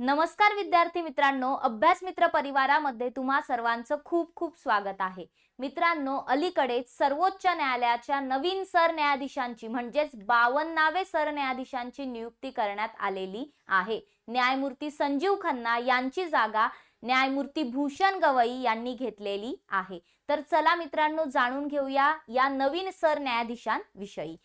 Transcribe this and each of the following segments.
नमस्कार विद्यार्थी मित्रांनो अभ्यास मित्र परिवारामध्ये तुम्हा सर्वांचं खूप खूप स्वागत आहे. मित्रांनो अलीकडेच सर्वोच्च न्यायालयाच्या नवीन सरन्यायाधीशांची म्हणजेच बावन्नावे सरन्यायाधीशांची नियुक्ती करण्यात आलेली आहे. न्यायमूर्ती संजीव खन्ना यांची जागा न्यायमूर्ती भूषण गवई यांनी घेतलेली आहे. तर चला मित्रांनो जाणून घेऊया या नवीन सरन्यायाधीशांविषयी.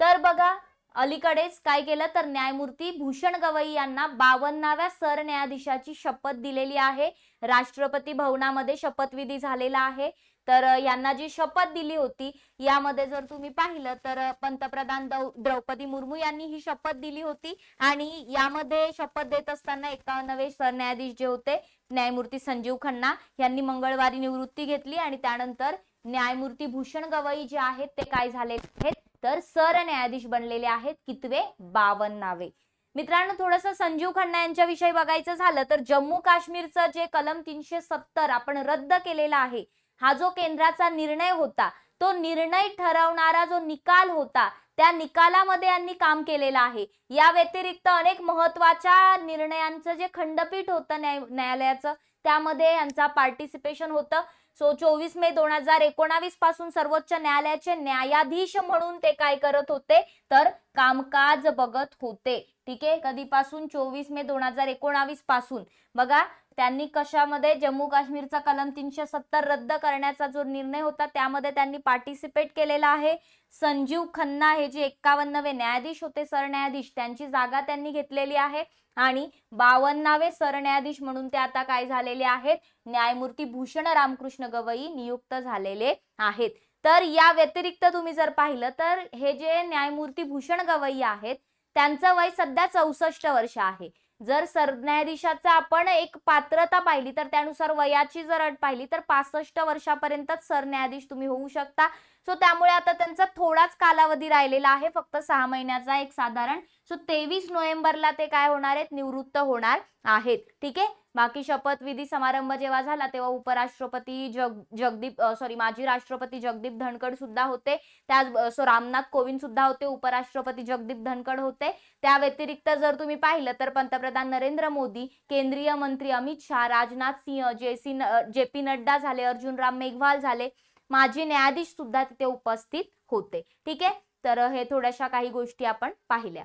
तर बघा अलीकडेच काय केलं तर न्यायमूर्ती भूषण गवई यांना बावन्नाव्या सरन्यायाधीशाची शपथ दिलेली आहे. राष्ट्रपती भवनामध्ये शपथविधी झालेला आहे. तर यांना जी शपथ दिली होती यामध्ये जर तुम्ही पाहिलं तर पंतप्रधान द्रौपदी मुर्मू यांनी ही शपथ दिली होती आणि यामध्ये शपथ देत असताना एकावन्नवे सरन्यायाधीश जे होते न्यायमूर्ती संजीव खन्ना यांनी मंगळवारी निवृत्ती घेतली आणि त्यानंतर न्यायमूर्ती भूषण गवई जे आहेत ते काय झाले आहेत? तर सरन्यायाधीश बनलेले आहेत कितवे? बावन्नावे मित्रांनो थोडंसं संजीव खन्ना यांच्याविषयी बघायचं झालं तर जम्मू काश्मीरचं जे कलम तीनशे सत्तर आपण रद्द केलेला आहे हा जो केंद्राचा निर्णय होता तो निर्णय ठरवणारा जो निकाल होता त्या निकालामध्ये यांनी काम केलेलं आहे. या व्यतिरिक्त अनेक महत्त्वाच्या निर्णयांचं जे खंडपीठ होतं न्याय न्यायालयाचं त्यामध्ये यांचा पार्टिसिपेशन होतं. सो चोवीस मे दोन हजार एकोणावीसपासून सर्वोच्च न्यायालयाचे न्यायाधीश म्हणून ते काय करत होते? तर कामकाज बघत होते. ठीक आहे? कधीपासून? चोवीस मे दोन हजार एकोणावीसपासून. बघा त्यांनी कशामध्ये? जम्मू काश्मीरचा कलम तीनशे सत्तर रद्द करण्याचा जो निर्णय होता त्यामध्ये त्यांनी पार्टिसिपेट केलेला आहे. संजीव खन्ना हे जे एक्कावन्नवे न्यायाधीश होते सरन्यायाधीश त्यांची जागा त्यांनी घेतलेली आहे. आणि बावन्नावे सरन्यायाधीश म्हणून ते आता काय झालेले आहेत? न्यायमूर्ती भूषण रामकृष्ण गवई नियुक्त झालेले आहेत. तर या व्यतिरिक्त तुम्ही जर पाहिलं तर हे जे न्यायमूर्ती भूषण गवई आहेत त्यांचं वय सध्या चौसष्ट वर्ष आहे. जर सरन्यायाधीशाचा आपण एक पात्रता पाहिली तर त्यानुसार वयाची जर अट पाहिली तर पासष्ट वर्षापर्यंतच सरन्यायाधीश तुम्ही होऊ शकता. सो त्यामुळे आता त्यांचा थोडाच कालावधी राहिलेला आहे फक्त सहा महिन्याचा एक साधारण सो तेवीस नोव्हेंबरला ते काय होणार आहेत? निवृत्त होणार आहेत. ठीक आहे? बाकी शपथविधी समारंभ जेव्हा झाला तेव्हा उपराष्ट्रपती जग जगदीप सॉरी माजी राष्ट्रपती जगदीप धनखड सुद्धा होते. त्या सो रामनाथ कोविंद सुद्धा होते उपराष्ट्रपती जगदीप धनखड होते. त्या व्यतिरिक्त जर तुम्ही पाहिलं तर पंतप्रधान नरेंद्र मोदी केंद्रीय मंत्री अमित शहा राजनाथ सिंह जे सी जे पी नड्डा झाले अर्जुन राम मेघवाल झाले माजी न्यायाधीश सुद्धा तिथे उपस्थित होते. ठीक आहे? तर हे थोड्याशा काही गोष्टी आपण पाहिल्या.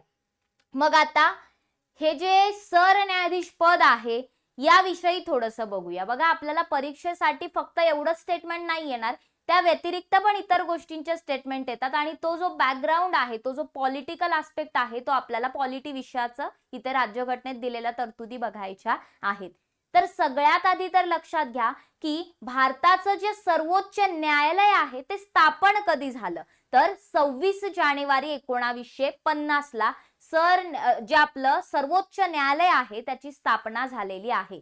मग आता हे जे सरन्यायाधीश पद आहे याविषयी थोडंसं बघूया. बघा आपल्याला परीक्षेसाठी फक्त एवढं स्टेटमेंट नाही येणार. त्या व्यतिरिक्त पण इतर गोष्टींचे स्टेटमेंट येतात आणि तो जो बॅकग्राऊंड आहे तो जो पॉलिटिकल आस्पेक्ट आहे तो आपल्याला पॉलिटी विषयाचं इथे राज्यघटनेत दिलेल्या तरतुदी बघायच्या आहेत. तर सगळ्यात आधी तर लक्षात घ्या की भारताचं जे सर्वोच्च न्यायालय आहे ते स्थापन कधी झालं? तर सव्वीस जानेवारी एकोणावीसशे पन्नास ला सर जे आपलं सर्वोच्च न्यायालय आहे त्याची स्थापना झालेली आहे.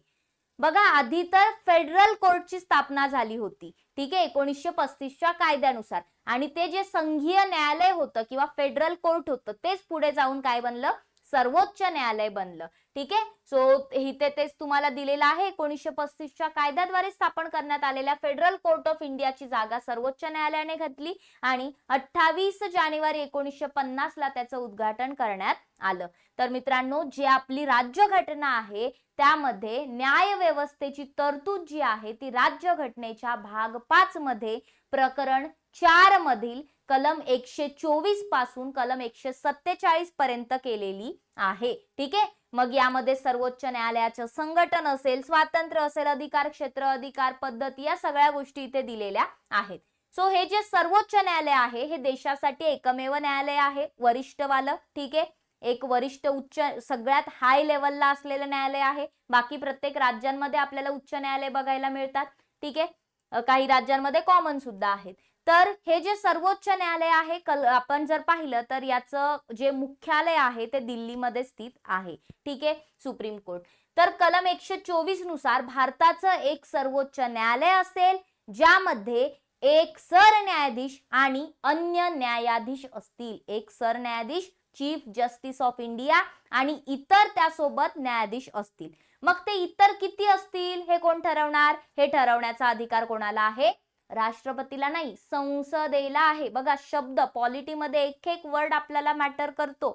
बघा आधी तर फेडरल कोर्टची स्थापना झाली होती. ठीक आहे एकोणीसशे पस्तीसच्या कायद्यानुसार. आणि ते जे संघीय न्यायालय होतं किंवा फेडरल कोर्ट होतं तेच पुढे जाऊन काय बनलं? सर्वोच्च न्यायालय बनलं. ठीक आहे? सो इथे तेच तुम्हाला दिलेलं आहे. एकोणीसशे पस्तीसच्या कायद्याद्वारे स्थापन करण्यात आलेल्या फेडरल कोर्ट ऑफ इंडियाची जागा सर्वोच्च न्यायालयाने घेतली आणि अठ्ठावीस जानेवारी एकोणीसशे पन्नास ला त्याचं उद्घाटन करण्यात आलं. तर मित्रांनो जी आपली राज्यघटना आहे त्यामध्ये न्याय व्यवस्थेची तरतूद जी आहे ती राज्यघटनेच्या भाग पाच मध्ये प्रकरण चार मधील कलम एकशे चोवीसपासून कलम एकशे सत्तेचाळीस पर्यंत केलेली आहे. ठीक आहे? मग यामध्ये सर्वोच्च न्यायालयाचं संघटन असेल स्वातंत्र्य असेल अधिकार क्षेत्र अधिकार पद्धती या सगळ्या गोष्टी इथे दिलेल्या आहेत. सो हे जे सर्वोच्च न्यायालय आहे हे देशासाठी एकमेव न्यायालय आहे वरिष्ठवालं. ठीक आहे? एक वरिष्ठ उच्च सगळ्यात हाय लेवलला असलेलं न्यायालय आहे. बाकी प्रत्येक राज्यांमध्ये आपल्याला उच्च न्यायालय बघायला मिळतात. ठीक आहे? काही राज्यांमध्ये कॉमन सुद्धा आहेत. तर हे जे सर्वोच्च न्यायालय आहे कल आपण जर पाहिलं तर याचं जे मुख्यालय आहे ते दिल्लीमध्ये स्थित आहे. ठीक आहे? Supreme court. तर कलम एकशे चोवीसनुसार भारताचं एक सर्वोच्च न्यायालय असेल ज्यामध्ये एक सरन्यायाधीश आणि अन्य न्यायाधीश असतील. एक सरन्यायाधीश चीफ जस्टिस ऑफ इंडिया आणि इतर त्यासोबत न्यायाधीश असतील. मग ते इतर किती असतील हे कोण ठरवणार? हे ठरवण्याचा अधिकार कोणाला आहे? राष्ट्रपतीला नाही संसदेला आहे. बघा शब्द पॉलिटीमध्ये एक एक वर्ड आपल्याला मॅटर करतो.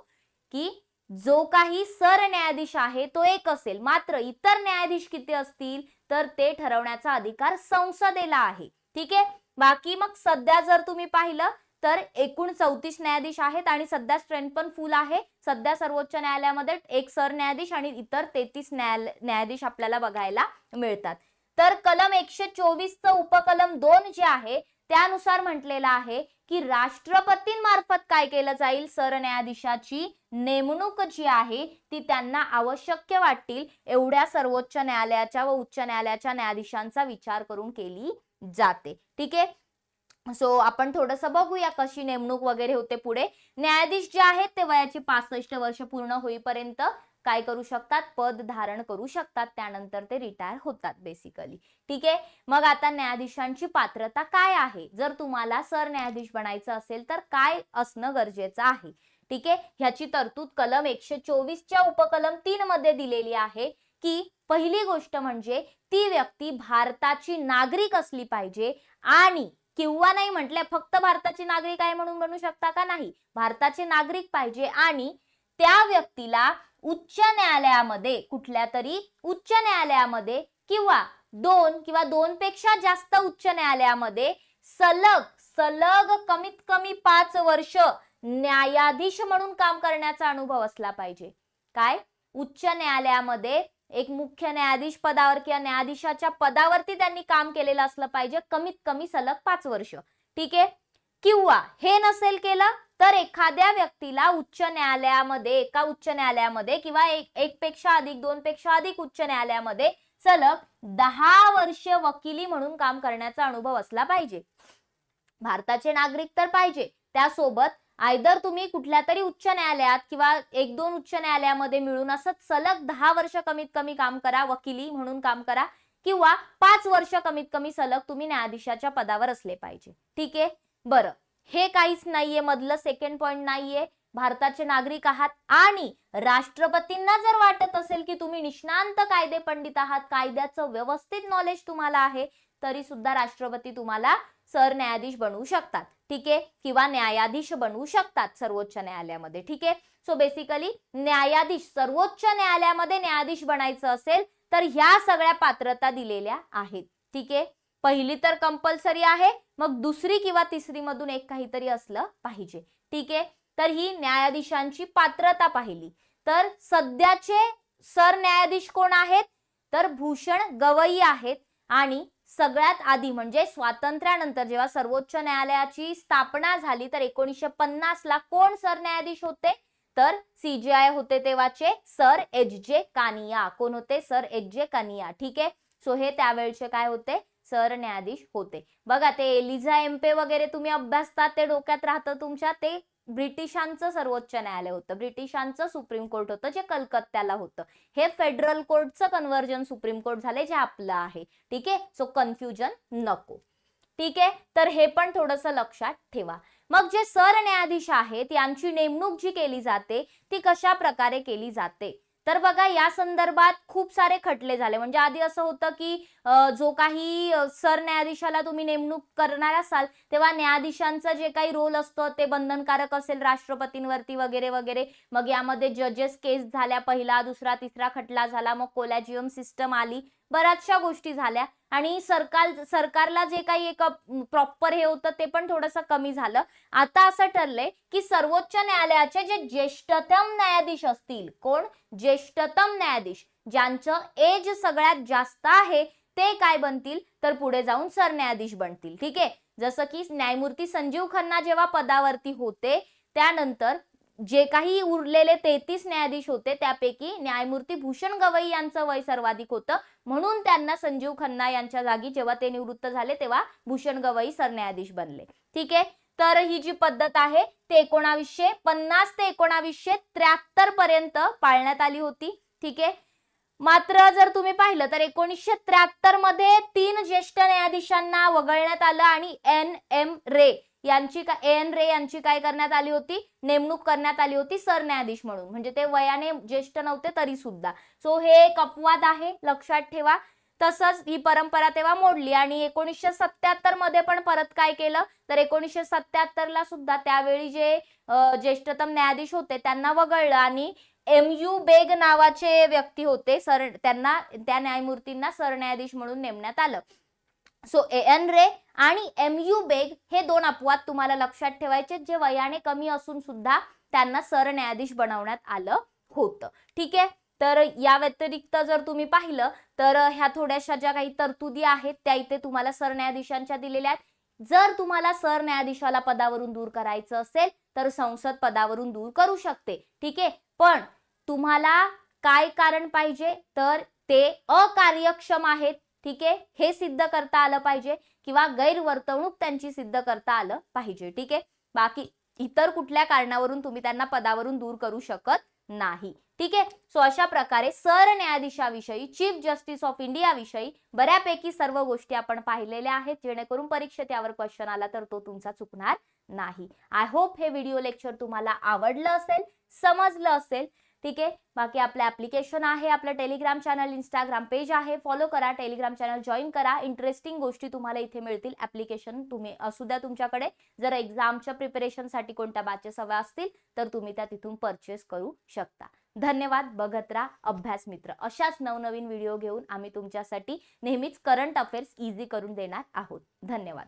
की जो काही सरन्यायाधीश आहे तो एक असेल. मात्र इतर न्यायाधीश किती असतील तर ते ठरवण्याचा अधिकार संसदेला आहे. ठीक आहे? बाकी मग सध्या जर तुम्ही पाहिलं तर एकूण चौतीस न्यायाधीश आहेत आणि सध्या स्ट्रेंथ पण फुल आहे. सध्या सर्वोच्च न्यायालयामध्ये एक सरन्यायाधीश आणि इतर तेहतीस न्यायालय न्यायाधीश आपल्याला बघायला मिळतात. तर कलम एकशे चोवीसचं उपकलम दोन जे आहे त्यानुसार म्हटलेलं आहे की राष्ट्रपतींमार्फत काय केलं जाईल? सरन्यायाधीशाची नेमणूक जी आहे ती त्यांना आवश्यक वाटतील एवढ्या सर्वोच्च न्यायालयाच्या व उच्च न्यायालयाच्या न्यायाधीशांचा विचार करून केली जाते. ठीक आहे? सो आपण थोडस बघूया कशी नेमणूक वगैरे होते पुढे. न्यायाधीश जे आहेत ते वयाची पासष्ट वर्ष पूर्ण होईपर्यंत काय करू शकतात? पद धारण करू शकतात. त्यानंतर ते रिटायर होतात बेसिकली ठीक आहे? मग आता न्यायाधीशांची पात्रता काय आहे? जर तुम्हाला सरन्यायाधीश बनायचं असेल तर काय असणं गरजेचं आहे? ठीक आहे? ह्याची तरतूद कलम एकशे चोवीसच्या उपकलम तीन मध्ये दिलेली आहे की पहिली गोष्ट म्हणजे ती व्यक्ती भारताची नागरिक असली पाहिजे आणि किंवा नाही म्हटले फक्त भारताची नागरिक आहे म्हणून बनू शकता का नाही? भारताचे नागरिक पाहिजे आणि त्या व्यक्तीला उच्च न्यायालयामध्ये कुठल्या तरी उच्च न्यायालयामध्ये किंवा दोन किंवा दोन पेक्षा जास्त उच्च न्यायालयामध्ये सलग सलग कमीत कमी पाच वर्ष न्यायाधीश म्हणून काम करण्याचा अनुभव असला पाहिजे. काय? उच्च न्यायालयामध्ये एक मुख्य न्यायाधीश पदावर किंवा न्यायाधीशाच्या पदावरती त्यांनी काम केलेलं असलं पाहिजे कमीत कमी सलग पाच वर्ष. ठीक आहे? किंवा हे नसेल केलं तर एखाद्या व्यक्तीला उच्च न्यायालयामध्ये एका उच्च न्यायालयामध्ये किंवा एक पेक्षा अधिक दोन पेक्षा अधिक उच्च न्यायालयामध्ये सलग दहा वर्ष वकिली म्हणून काम करण्याचा अनुभव असला पाहिजे. भारताचे नागरिक तर पाहिजे. त्यासोबत आयदर तुम्ही कुठल्या तरी उच्च न्यायालयात किंवा एक दोन उच्च न्यायालयामध्ये मिळून असं सलग दहा वर्ष कमीत कमी काम करा वकिली म्हणून काम करा किंवा पाच वर्ष कमीत कमी सलग तुम्ही न्यायाधीशाच्या पदावर असले पाहिजे. ठीक आहे? बरं. हे काहीच नाहीये मधलं सेकंड पॉइंट नाहीये. भारताचे नागरिक आहात आणि राष्ट्रपतींना जर वाटत असेल की तुम्ही निष्णांत कायदे पंडित आहात कायद्याचं व्यवस्थित नॉलेज तुम्हाला आहे तरी सुद्धा राष्ट्रपती तुम्हाला सरन्यायाधीश बनवू शकतात. ठीक आहे? किंवा न्यायाधीश बनवू शकतात सर्वोच्च न्यायालयामध्ये. ठीक आहे? सो बेसिकली न्यायाधीश सर्वोच्च न्यायालयामध्ये न्यायाधीश बनायचं असेल तर ह्या सगळ्या पात्रता दिलेल्या आहेत. ठीक आहे? पहिली तर कंपल्सरी आहे मग दुसरी किंवा तिसरी मधून एक काहीतरी असलं पाहिजे. ठीक आहे? तर ही न्यायाधीशांची पात्रता पाहिली. तर सध्याचे सरन्यायाधीश कोण आहेत? तर भूषण गवई आहेत आणि सगळ्यात आधी म्हणजे स्वातंत्र्यानंतर जेव्हा सर्वोच्च न्यायालयाची स्थापना झाली तर एकोणीसशे पन्नास ला कोण सरन्यायाधीश होते? तर सीजीआय होते तेव्हाचे सर एच जे कानिया. कोण होते? Sir H J Kania. ठीक आहे? सो हे त्यावेळचे काय होते? सरन्यायाधीश होते. बघा ते एलिझा एम्पे वगैरे तुम्ही अभ्यासतात ते डोक्यात राहतं तुमच्या ते ब्रिटिशांचं सर्वोच्च न्यायालय होतं. ब्रिटिशांचं सुप्रीम कोर्ट होतं जे कलकत्त्याला होतं. हे फेडरल कोर्टचं कन्व्हर्जन सुप्रीम कोर्ट झाले जे आपलं आहे. ठीक आहे? सो कन्फ्युजन नको. ठीक आहे? तर हे पण थोडस लक्षात ठेवा. मग जे सरन्यायाधीश आहेत यांची नेमणूक जी केली जाते ती कशा प्रकारे केली जाते? तर बघा या संदर्भात खूप सारे खटले झाले. म्हणजे आधी असं होतं की जो काही सरन्यायाधीशाला तुम्ही नेमणूक करणार असाल तेव्हा न्यायाधीशांचा जे काही रोल असतो ते बंधनकारक असेल राष्ट्रपतींवरती वगैरे वगैरे. मग यामध्ये जजेस केस झाल्या पहिला दुसरा तिसरा खटला झाला. मग कोलॅजियम सिस्टम आली. बऱ्याचशा गोष्टी झाल्या. आणि सरकार सरकारला जे काही एक प्रॉपर हे होतं ते पण थोडंसं कमी झालं. आता असं ठरलंय की सर्वोच्च न्यायालयाचे जे ज्येष्ठतम न्यायाधीश असतील कोण? ज्येष्ठतम न्यायाधीश ज्यांचं एज सगळ्यात जास्त आहे ते काय बनतील? तर पुढे जाऊन सरन्यायाधीश बनतील. ठीक आहे? जसं की न्यायमूर्ती संजीव खन्ना जेव्हा पदावरती होते त्यानंतर जे काही उरलेले तेहतीस न्यायाधीश होते त्यापैकी न्यायमूर्ती भूषण गवई यांचं वय सर्वाधिक होतं. म्हणून त्यांना संजीव खन्ना यांच्या जागी जेव्हा ते निवृत्त झाले तेव्हा भूषण गवई सरन्यायाधीश बनले. ठीक आहे? तर ही जी पद्धत आहे ते एकोणावीसशे पन्नास ते एकोणावीसशे त्र्याहत्तर पर्यंत पाळण्यात आली होती. ठीक आहे? मात्र जर तुम्ही पाहिलं तर एकोणीसशे त्र्याहत्तरमध्ये तीन ज्येष्ठ न्यायाधीशांना वगळण्यात आलं आणि एन एम रे यांची का एन रे यांची काय करण्यात आली होती? नेमणूक करण्यात आली होती सरन्यायाधीश म्हणून. म्हणजे ते वयाने ज्येष्ठ नव्हते तरी सुद्धा सो हे एक अपवाद आहे. लक्षात ठेवा. तसंच ही परंपरा तेव्हा मोडली आणि एकोणीसशे सत्याहत्तरमध्ये पण परत काय केलं? तर एकोणीसशे सत्याहत्तर ला सुद्धा त्यावेळी जे ज्येष्ठतम न्यायाधीश होते त्यांना वगळलं आणि एम यू बेग नावाचे व्यक्ती होते सर त्यांना त्या न्यायमूर्तींना सरन्यायाधीश म्हणून नेमण्यात आलं. सो ए एन रे आणि एम यू बेग हे दोन अपवाद तुम्हाला लक्षात ठेवायचे जे वयाने कमी असून सुद्धा त्यांना सरन्यायाधीश बनवण्यात आलं होतं. ठीक आहे? तर या व्यतिरिक्त जर तुम्ही पाहिलं तर ह्या थोड्याशा ज्या काही तरतुदी आहेत त्या इथे तुम्हाला सरन्यायाधीशांच्या दिलेल्या आहेत. जर तुम्हाला सरन्यायाधीशाला पदावरून दूर करायचं असेल तर संसद पदावरून दूर करू शकते. ठीक आहे? पण तुम्हाला काय कारण पाहिजे? तर ते अकार्यक्षम आहेत. ठीक आहे? हे सिद्ध करता आलं पाहिजे किंवा गैरवर्तवणूक त्यांची सिद्ध करता आलं पाहिजे ठीक आहे? बाकी इतर कुठल्या कारणावरून तुम्ही त्यांना पदावरून दूर करू शकत नाही ठीक आहे? सो अशा प्रकारे सरन्यायाधीशाविषयी चीफ जस्टिस ऑफ इंडिया विषयी बऱ्यापैकी सर्व गोष्टी आपण पाहिलेल्या आहेत जेणेकरून परीक्षेत यावर क्वेश्चन आला तर तो तुमचा चुकणार नाही. आय होप हे व्हिडिओ लेक्चर तुम्हाला आवडलं असेल समजलं असेल. ठीक आहे? बाकी आपलं ऍप्लिकेशन आहे आपलं टेलिग्राम चॅनल इंस्टाग्राम पेज आहे. फॉलो करा टेलिग्राम चॅनल जॉईन करा. इंटरेस्टिंग गोष्टी तुम्हाला इथे मिळतील. ऍप्लिकेशन तुम्ही असू द्या तुमच्याकडे. जर एक्झामच्या प्रिपरेशनसाठी कोणत्या बॅचेस हव्या असतील तर तुम्ही त्या तिथून परचेस करू शकता. धन्यवाद. बघत राहा. अभ्यास मित्र. अशाच नवनवीन व्हिडिओ घेऊन आम्ही तुमच्यासाठी नेहमीच करंट अफेअर्स इझी करून देणार आहोत. धन्यवाद.